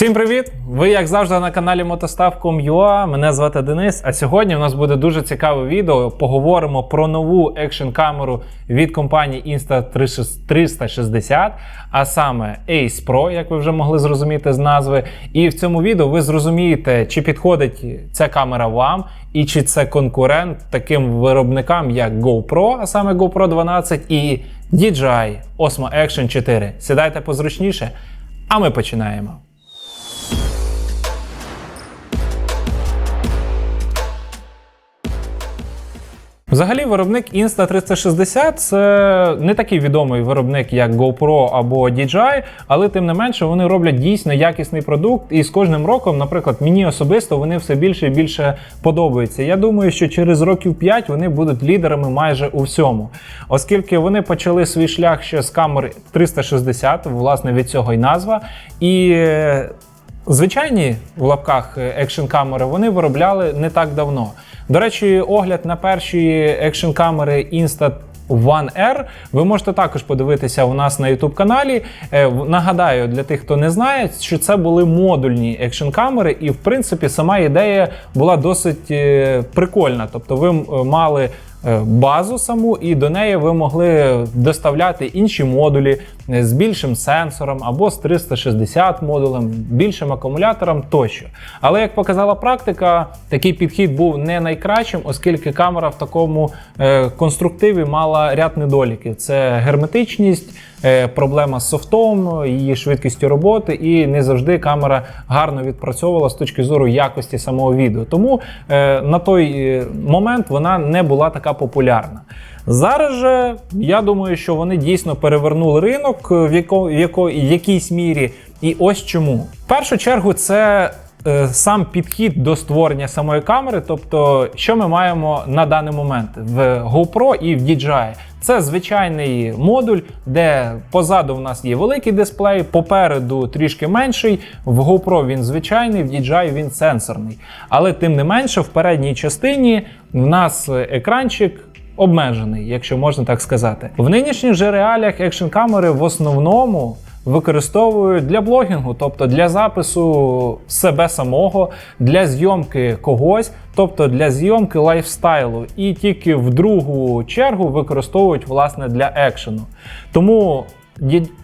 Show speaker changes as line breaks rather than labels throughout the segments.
Всім привіт! Ви, як завжди, на каналі Мотостав.com.ua. Мене звати Денис. А сьогодні у нас буде дуже цікаве відео. Поговоримо про нову екшн камеру від компанії Insta360, а саме Ace Pro, як ви вже могли зрозуміти з назви. І в цьому відео ви зрозумієте, чи підходить ця камера вам, і чи це конкурент таким виробникам, як GoPro, а саме GoPro 12 і DJI Osmo Action 4. Сідайте позручніше, а ми починаємо. Взагалі, виробник Insta360 це не такий відомий виробник, як GoPro або DJI, але тим не менше вони роблять дійсно якісний продукт. І з кожним роком, наприклад, мені особисто вони все більше і більше подобаються. Я думаю, що через років 5 вони будуть лідерами майже у всьому, оскільки вони почали свій шлях ще з камер 360, власне від цього й назва. І звичайні в лапках екшн камери вони виробляли не так давно. До речі, огляд на перші екшн камери Insta One R ви можете також подивитися у нас на YouTube каналі. Е, Нагадаю, для тих, хто не знає, що це були модульні екшн камери, і в принципі сама ідея була досить е, прикольна. Тобто, ви мали е, базу саму, і до неї ви могли доставляти інші модулі е, з більшим сенсором або з 360 модулем, більшим акумулятором тощо. Але як показала практика, такий підхід був не найкращим, оскільки камера в такому е, конструктиві мала ряд недоліків: це герметичність. е, Проблема з софтом, її швидкістю роботи, і не завжди камера гарно відпрацьовувала з точки зору якості самого відео. Тому е, на той момент вона не була така популярна. Зараз же я думаю, що вони дійсно перевернули ринок е, в, яко, в яко, в якійсь мірі. І ось чому. В першу чергу, це е, сам підхід до створення самої камери. Тобто, що ми маємо на даний момент в GoPro і в DJI. Це звичайний модуль, де позаду в нас є великий дисплей, попереду трішки менший. В GoPro він звичайний, в DJI він сенсорний. Але тим не менше, в передній частині в нас екранчик обмежений, якщо можна так сказати. В нинішніх же реаліях екшн камери в основному використовують для блогінгу, тобто для запису себе самого, для зйомки когось, тобто для зйомки лайфстайлу, і тільки в другу чергу використовують власне для екшену. Тому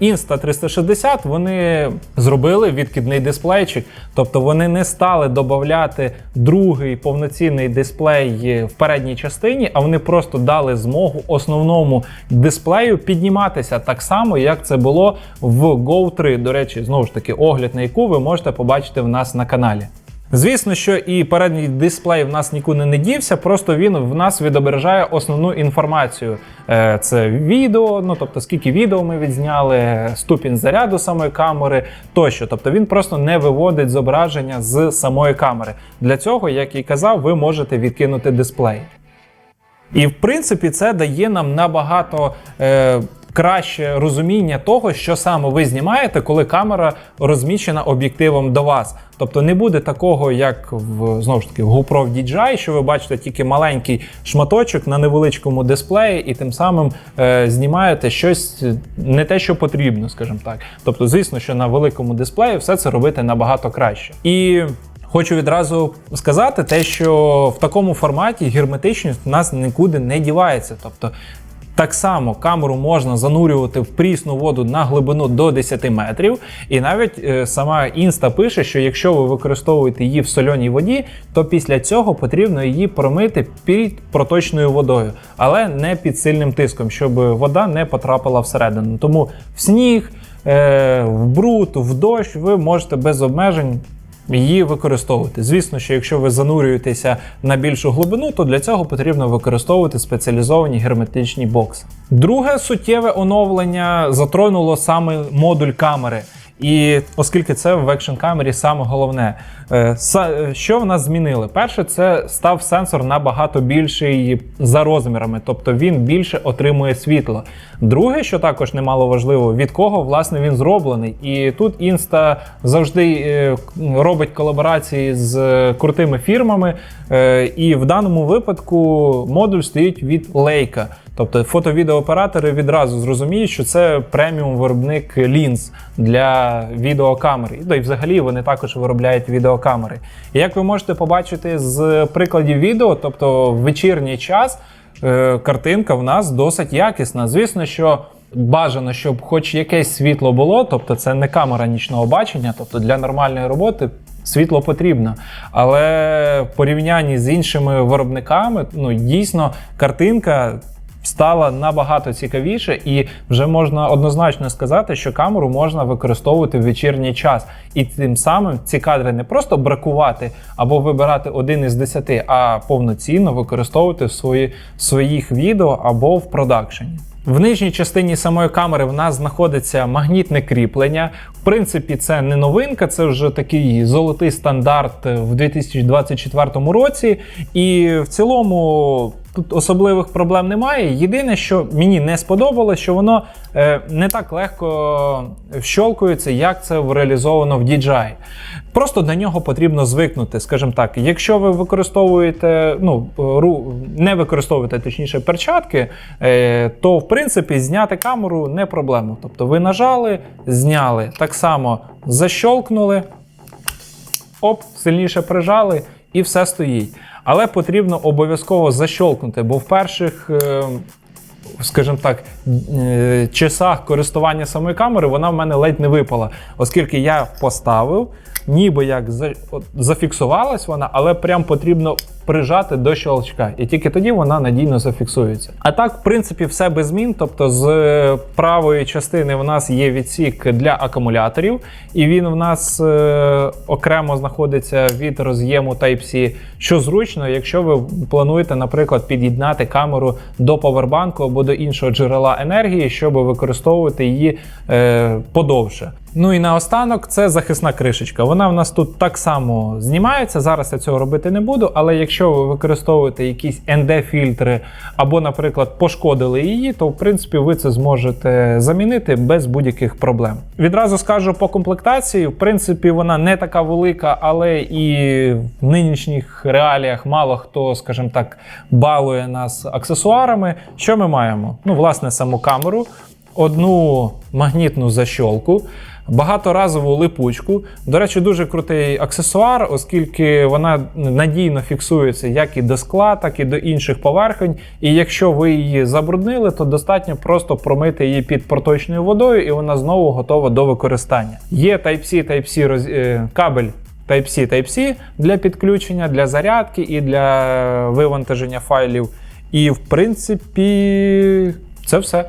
Insta360 вони зробили відкидний дисплейчик, тобто вони не стали додати другий повноцінний дисплей в передній частині, а вони просто дали змогу основному дисплею підніматися так само, як це було в Go 3. До речі, знову ж таки, огляд на яку ви можете побачити в нас на каналі. Звісно, що і передній дисплей в нас нікуди не дівся, просто він в нас відображає основну інформацію. Е, Це відео, ну тобто скільки відео ми відзняли, ступінь заряду самої камери тощо. Тобто він просто не виводить зображення з самої камери. Для цього, як і казав, ви можете відкинути дисплей. І в принципі це дає нам набагато е, краще розуміння того, що саме ви знімаєте, коли камера розміщена об'єктивом до вас. Тобто не буде такого, як в знову ж таки в GoPro в DJI, що ви бачите тільки маленький шматочок на невеличкому дисплеї, і тим самим е, знімаєте щось не те, що потрібно, скажімо так. Тобто, звісно, що на великому дисплеї все це робити набагато краще. І Хочу відразу сказати те, що в такому форматі герметичність в нас нікуди не дівається. Тобто так само камеру можна занурювати в прісну воду на глибину до 10 метрів. І навіть е, сама інста пише, що якщо ви використовуєте її в сольоній воді, то після цього потрібно її промити під проточною водою, але не під сильним тиском, щоб вода не потрапила всередину. Тому в сніг, е, в бруд, в дощ ви можете без обмежень її використовувати. Звісно, що якщо ви занурюєтеся на більшу глибину, то для цього потрібно використовувати спеціалізовані герметичні бокси. Друге суттєве оновлення затронуло саме модуль камери. І оскільки це в екшн камері саме головне, Е, що в нас змінили? Перше, це став сенсор набагато більший за розмірами, тобто він більше отримує світло. Друге, що також немало важливо, від кого власне він зроблений. І тут Insta завжди е, робить колаборації з е, крутими фірмами. Е, І в даному випадку модуль стоїть від Leica. Тобто фото-відеооператори відразу зрозуміють, що це преміум виробник лінз для відеокамери. Та й взагалі вони також виробляють відеокамери. І як ви можете побачити з прикладів відео, тобто в вечірній час е, картинка в нас досить якісна. Звісно, що. Бажано, щоб хоч якесь світло було, тобто це не камера нічного бачення, тобто для нормальної роботи світло потрібно. Але в порівнянні з іншими виробниками, ну дійсно картинка. Стала набагато цікавіше, і вже можна однозначно сказати, що камеру можна використовувати в вечірній час, і тим самим ці кадри не просто бракувати або вибирати один із десяти, а повноцінно використовувати в свої, своїх відео або в продакшені. В нижній частині самої камери в нас знаходиться магнітне кріплення. В принципі, це не новинка, це вже такий золотий стандарт в 2024 році. І в цілому тут особливих проблем немає. Єдине, що мені не сподобалось, що воно е, не так легко вщолкується, як це реалізовано в DJI. Просто до нього потрібно звикнути, скажімо так. Якщо ви використовуєте, ну ру не використовуєте точніше перчатки, е, то в принципі зняти камеру не проблема. Тобто ви нажали, зняли, так само защолкнули, оп, сильніше прижали і все стоїть. Але потрібно обов'язково защолкнути, бо в перших. е, Скажімо так, е, часах користування самої камери вона в мене ледь не випала, оскільки я поставив, ніби як за- зафіксувалась вона, але прям потрібно прижати до щелчка. І тільки тоді вона надійно зафіксується. А так, в принципі, все без змін. Тобто, з правої частини в нас є відсік для акумуляторів, і він в нас е, окремо знаходиться від роз'єму Type-C, що зручно, якщо ви плануєте, наприклад, під'єднати камеру до повербанку або до іншого джерела енергії, щоб використовувати її е, подовше. Ну і наостанок це захисна кришечка. Вона в нас тут так само знімається. Зараз я цього робити не буду, але якщо ви використовуєте якісь ND-фільтри або, наприклад, пошкодили її, то в принципі ви це зможете замінити без будь-яких проблем. Відразу скажу по комплектації, в принципі, вона не така велика, але і в нинішніх реаліях мало хто, скажімо так, балує нас аксесуарами. Що ми маємо? Ну, власне, саму камеру, одну магнітну защолку. Багаторазову липучку. До речі, дуже крутий аксесуар, оскільки вона надійно фіксується як і до скла, так і до інших поверхонь. І якщо ви її забруднили, то достатньо просто промити її під проточною водою, і вона знову готова до використання. Є Type-C, Type-C роз... е, кабель. Type-C, Type-C для підключення, для зарядки і для вивантаження файлів. І, в принципі, це все.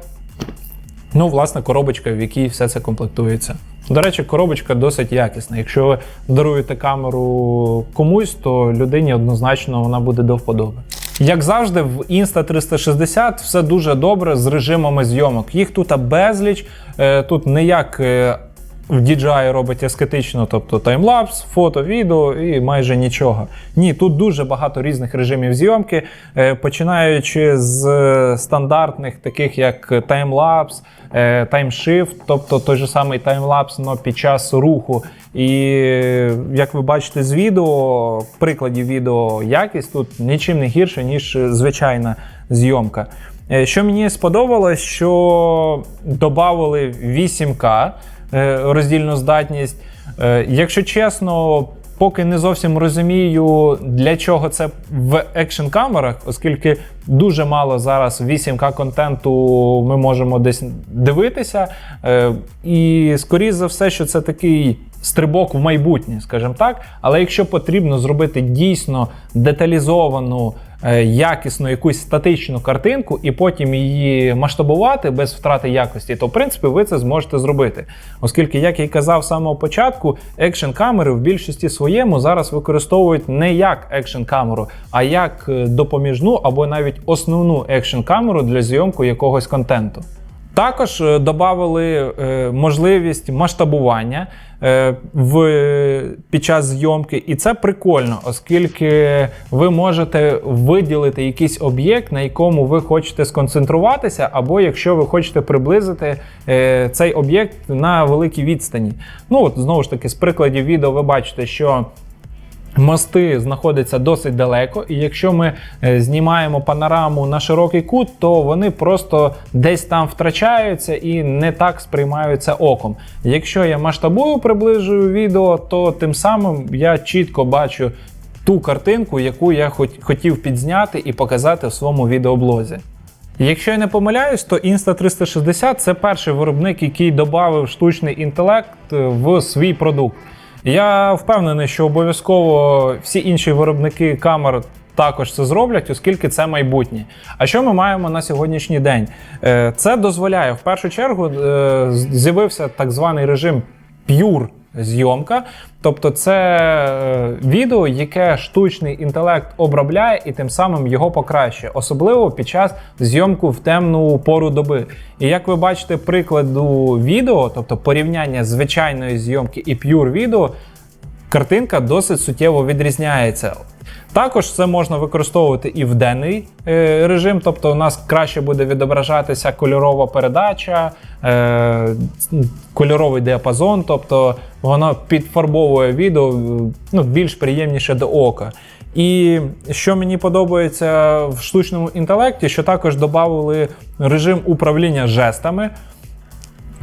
Ну, власне, коробочка, в якій все це комплектується. До речі, коробочка досить якісна. Якщо ви даруєте камеру комусь, то людині однозначно вона буде до вподоби. Як завжди, в Insta360 все дуже добре з режимами зйомок. Їх тут безліч. Е, Тут не як е, в DJI робить ескетично, тобто таймлапс, фото, відео і майже нічого. Ні, тут дуже багато різних режимів зйомки, е, починаючи з стандартних, таких як таймлапс, е, таймшифт, тобто той же самий таймлапс, але під час руху. І як ви бачите з відео, в прикладі відео якість тут нічим не гірше, ніж звичайна зйомка. Е, Що мені сподобалось, що додали 8К е, роздільну здатність. Е, Якщо чесно, поки не зовсім розумію, для чого це в екшн камерах, оскільки дуже мало зараз 8К контенту ми можемо десь дивитися. Е, І скоріш за все, що це такий. Стрибок в майбутнє, скажімо так. Але якщо потрібно зробити дійсно деталізовану, е, якісну якусь статичну картинку і потім її масштабувати без втрати якості, то в принципі ви це зможете зробити. Оскільки, як я і казав з самого початку, екшн камери в більшості своєму зараз використовують не як екшн камеру, а як е, допоміжну або навіть основну екшн камеру для зйомку якогось контенту. Також е, додали е, можливість масштабування е, в, під час зйомки, і це прикольно, оскільки ви можете виділити якийсь об'єкт, на якому ви хочете сконцентруватися, або якщо ви хочете приблизити цей об'єкт на великій відстані. Ну от знову ж таки, з прикладів відео ви бачите, що Мости знаходяться досить далеко, і якщо ми е, знімаємо панораму на широкий кут, то вони просто десь там втрачаються і не так сприймаються оком. Якщо я масштабую, приближую відео, то тим самим я чітко бачу ту картинку, яку я хотів підзняти і показати в своєму відеоблозі. Якщо я не помиляюсь, то Insta360 це перший виробник, який додав штучний інтелект е, в свій продукт. Я впевнений, що обов'язково всі інші виробники камер також це зроблять, оскільки це майбутнє. А що ми маємо на сьогоднішній день? Е, Це дозволяє в першу чергу е, з'явився так званий режим Pure зйомка. Тобто це е, відео, яке штучний інтелект обробляє і тим самим його покращує, особливо під час зйомку в темну пору доби. І як ви бачите, прикладу відео, тобто порівняння звичайної зйомки і pure відео, картинка досить суттєво відрізняється. Також це можна використовувати і в денний е, режим, тобто у нас краще буде відображатися кольорова передача, е, кольоровий діапазон, тобто воно підфарбовує відео ну, більш приємніше до ока. І що мені подобається в штучному інтелекті, що також додали режим управління жестами.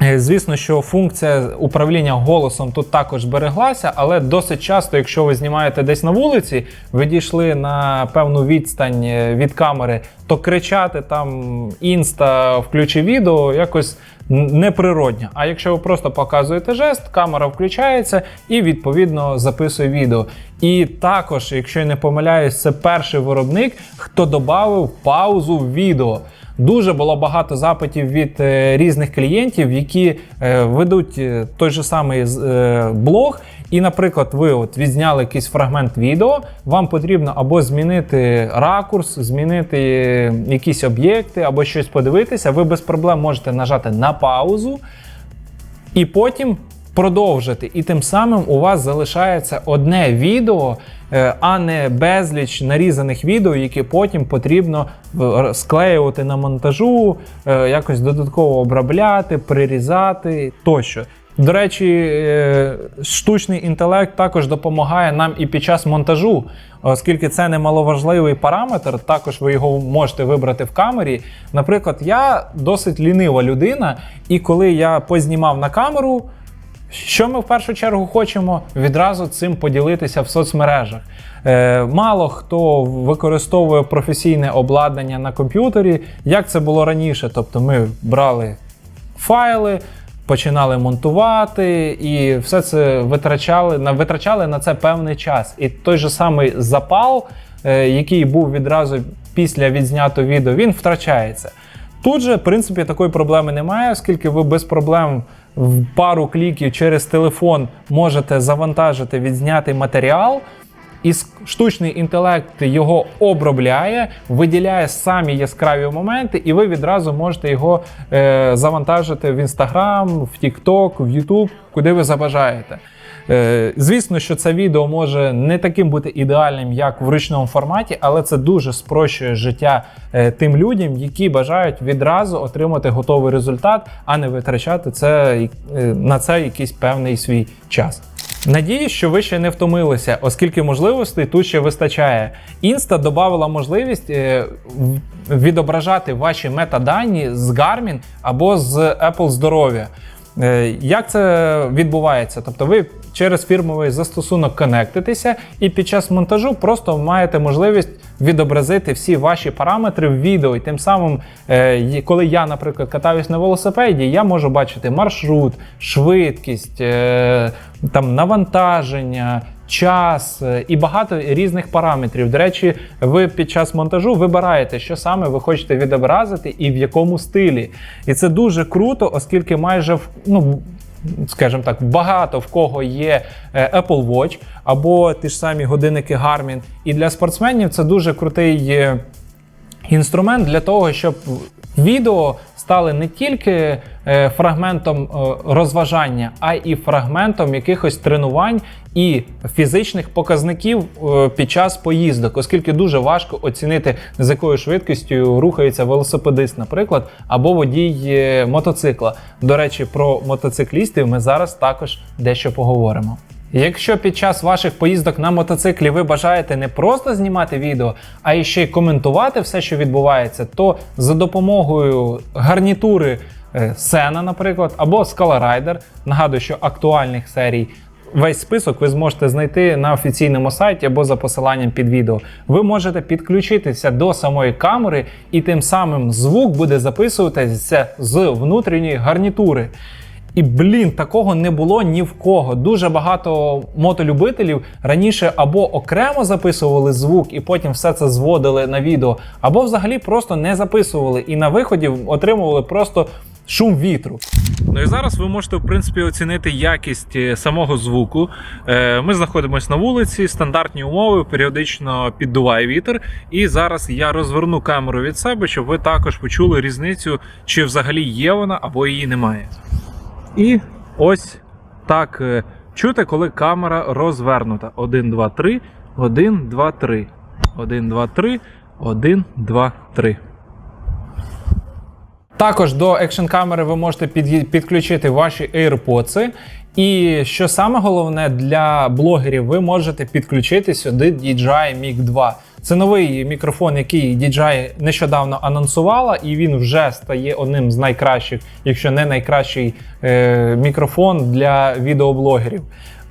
Е, Звісно, що функція управління голосом тут також збереглася, але досить часто, якщо ви знімаєте десь на вулиці, ви дійшли на певну відстань е, від камери, то кричати там інста, включи відео якось неприродньо. А якщо ви просто показуєте жест, камера включається і відповідно записує відео. І також, якщо я не помиляюсь, це перший виробник, хто додав паузу в відео. Дуже було багато запитів від е, різних клієнтів, які е, ведуть е, той же самий блог. І, наприклад, ви от відзняли якийсь фрагмент відео, вам потрібно або змінити ракурс, змінити якісь об'єкти, або щось подивитися. Ви без проблем можете нажати на паузу і потім продовжити. І тим самим у вас залишається одне відео, а не безліч нарізаних відео, які потім потрібно е, склеювати на монтажу, е, якось додатково обробляти, прирізати тощо. До речі, е, штучний інтелект також допомагає нам і під час монтажу, оскільки це немаловажливий параметр, також ви його можете вибрати в камері. Наприклад, я досить лінива людина, і коли я познімав на камеру, що ми в першу чергу хочемо відразу цим поділитися в соцмережах. Е, мало хто використовує професійне обладнання на комп'ютері, як це було раніше. Тобто ми брали файли, починали монтувати, і все це витрачали на витрачали на це певний час. І той же самий запал, е, який був відразу після відзнятого відео, він втрачається. Тут же, в принципі, такої проблеми немає, оскільки ви без проблем в пару кліків через телефон можете завантажити відзняти матеріал. І штучний інтелект його обробляє, виділяє самі яскраві моменти, і ви відразу можете його е, завантажити в Інстаграм, в TikTok, в Ютуб, куди ви забажаєте. Е, звісно, що це відео може не таким бути ідеальним, як в ручному форматі, але це дуже спрощує життя е, тим людям, які бажають відразу отримати готовий результат, а не витрачати це е, на це якийсь певний свій час. Надіюсь, що ви ще не втомилися, оскільки можливостей тут ще вистачає. Інста додала можливість відображати ваші метадані з Garmin або з Apple здоров'я. Е, Як це відбувається? Тобто ви через фірмовий застосунок конектитеся і під час монтажу просто маєте можливість відобразити всі ваші параметри в відео. І тим самим, е, коли я, наприклад, катаюсь на велосипеді, я можу бачити маршрут, швидкість, е, там навантаження. Час е, і багато різних параметрів. До речі, ви під час монтажу вибираєте, що саме ви хочете відобразити і в якому стилі. І це дуже круто, оскільки майже ну, скажімо так, багато в кого є е, Apple Watch або ті ж самі годинники Garmin. І для спортсменів це дуже крутий. е, інструмент для того, щоб відео стали не тільки е, фрагментом е, розважання, а і фрагментом якихось тренувань і фізичних показників е, під час поїздок, оскільки дуже важко оцінити з якою швидкістю рухається велосипедист, наприклад, або водій мотоцикла. До речі, про мотоциклістів ми зараз також дещо поговоримо. Якщо під час ваших поїздок на мотоциклі ви бажаєте не просто знімати відео, а і ще й коментувати все, що відбувається, то за допомогою гарнітури е, Сена, наприклад, або Scala нагадую, що актуальних серій. Весь список ви зможете знайти на офіційному сайті або за посиланням під відео. Ви можете підключитися до самої камери, і тим самим звук буде записуватися з внутрішньої гарнітури. І блін, такого не було ні в кого. Дуже багато мотолюбителів раніше або окремо записували звук і потім все це зводили на відео, або взагалі просто не записували і на виході отримували просто шум вітру. Ну і зараз ви можете в принципі оцінити якість е, самого звуку. Е, Ми знаходимося на вулиці, стандартні умови, періодично піддуває вітер. І зараз я розверну камеру від себе, щоб ви також почули різницю, чи взагалі є вона або її немає. І ось так е, чути, коли камера розвернута. 1, 2, 3, 1, 2, 3. 1, 2, 3, 1, 2, 3. Також до екшн камери ви можете під, підключити ваші AirPods. І що саме головне для блогерів, ви можете підключити сюди DJI Mic 2. Це новий мікрофон, який DJI нещодавно анонсувала, і він вже стає одним з найкращих, якщо не найкращий е, мікрофон для відеоблогерів.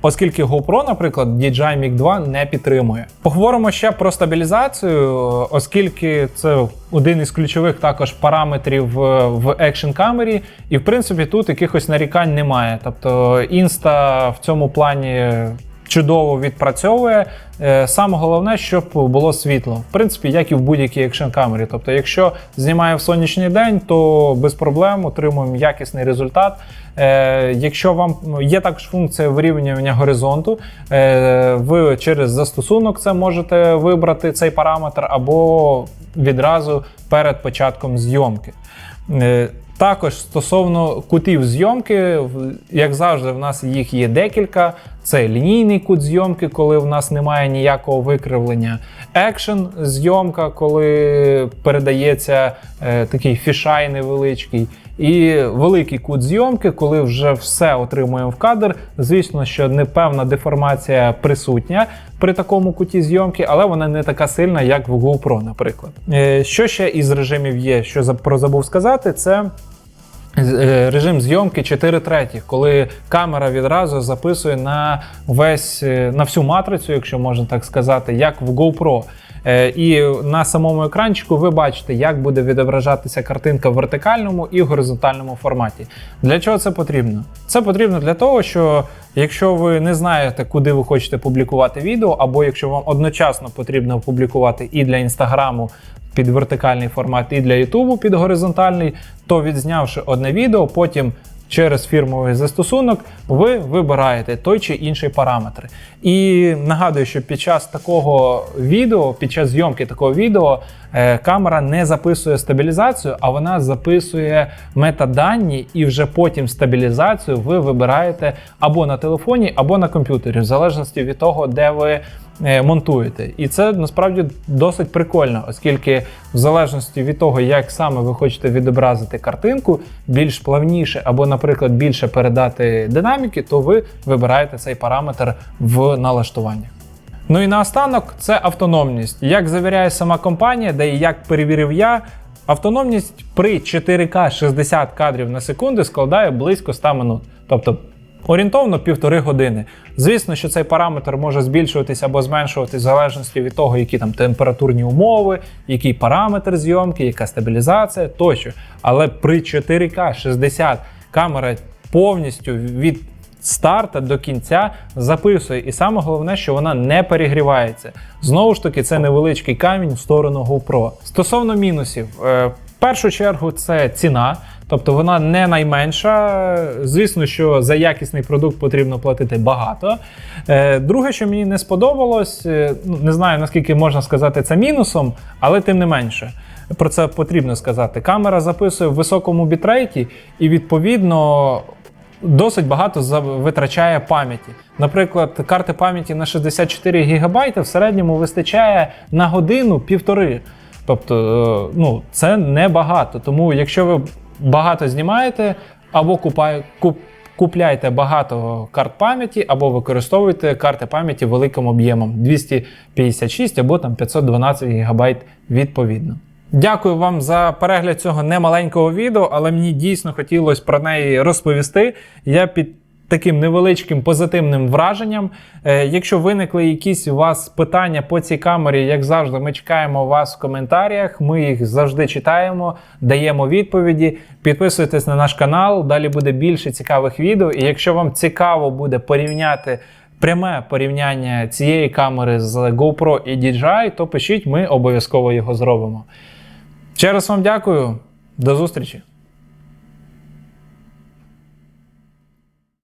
Оскільки GoPro, наприклад, DJI Mic 2 не підтримує. Поговоримо ще про стабілізацію, оскільки це один із ключових також параметрів е, в екшн камері, і в принципі тут якихось нарікань немає. Тобто Insta в цьому плані. Чудово відпрацьовує. Е, Саме головне, щоб було світло. В принципі, як і в будь-якій екшн камері. Тобто, якщо знімає в сонячний день, то без проблем отримуємо якісний результат. Е, Якщо вам є також функція вирівнювання горизонту, е, ви через застосунок це можете вибрати цей параметр або відразу перед початком зйомки. Також стосовно кутів зйомки, як завжди, в нас їх є декілька. Це лінійний кут зйомки, коли в нас немає ніякого викривлення. Екшн зйомка, коли передається е, такий фішай невеличкий. І великий кут зйомки, коли вже все отримуємо в кадр. Звісно, що непевна деформація присутня при такому куті зйомки, але вона не така сильна, як в GoPro, наприклад. Е, Що ще із режимів є, що за- прозабув сказати, це режим зйомки 4 третіх, коли камера відразу записує на весь е, на всю матрицю, якщо можна так сказати, як в GoPro. Е, І на самому екранчику ви бачите, як буде відображатися картинка в вертикальному і горизонтальному форматі. Для чого це потрібно? Це потрібно для того, що якщо ви не знаєте, куди ви хочете публікувати відео, або якщо вам одночасно потрібно публікувати і для інстаграму під вертикальний формат, і для Ютубу під горизонтальний, то відзнявши одне відео, потім через фірмовий застосунок ви вибираєте той чи інший параметр. І нагадую, що під час такого відео, під час зйомки такого відео, е, камера не записує стабілізацію, а вона записує метадані, і вже потім стабілізацію ви вибираєте або на телефоні, або на комп'ютері, в залежності від того, де ви монтуєте. І це насправді досить прикольно, оскільки в залежності від того, як саме ви хочете відобразити картинку, більш плавніше або, наприклад, більше передати динаміки, то ви вибираєте цей параметр в налаштуваннях. Ну і наостанок це автономність. Як завіряє сама компанія, де і як перевірив я, автономність при 4К 60 кадрів на секунду складає близько 100 минут. Тобто орієнтовно півтори години. Звісно, що цей параметр може збільшуватися або зменшуватись в залежності від того, які там температурні умови, який параметр зйомки, яка стабілізація тощо. Але при 4К 60 камера повністю від старта до кінця записує. І саме головне, що вона не перегрівається. Знову ж таки, це невеличкий камінь в сторону GoPro. Стосовно мінусів, е, в першу чергу це ціна. Тобто вона не найменша. Звісно, що за якісний продукт потрібно платити багато. Е, Друге, що мені не сподобалось, е, ну, не знаю наскільки можна сказати це мінусом, але тим не менше. Про це потрібно сказати. Камера записує в високому бітрейті, і відповідно досить багато витрачає пам'яті. Наприклад, карти пам'яті на 64 ГБ в середньому вистачає на годину півтори. Тобто, е, ну, це небагато. Тому, якщо ви багато знімаєте, або купає, куп, купляйте багато карт пам'яті або використовуйте карти пам'яті великим об'ємом 256 або там 512 ГБ відповідно. Дякую вам за перегляд цього немаленького відео, але мені дійсно хотілося про неї розповісти. Я під таким невеличким позитивним враженням. Е, якщо виникли якісь у вас питання по цій камері, як завжди, ми чекаємо вас в коментарях. Ми їх завжди читаємо, даємо відповіді. Підписуйтесь на наш канал, далі буде більше цікавих відео. І якщо вам цікаво буде порівняти. Пряме порівняння цієї камери з GoPro і DJI, то пишіть, ми обов'язково його зробимо. Ще раз вам дякую, до зустрічі!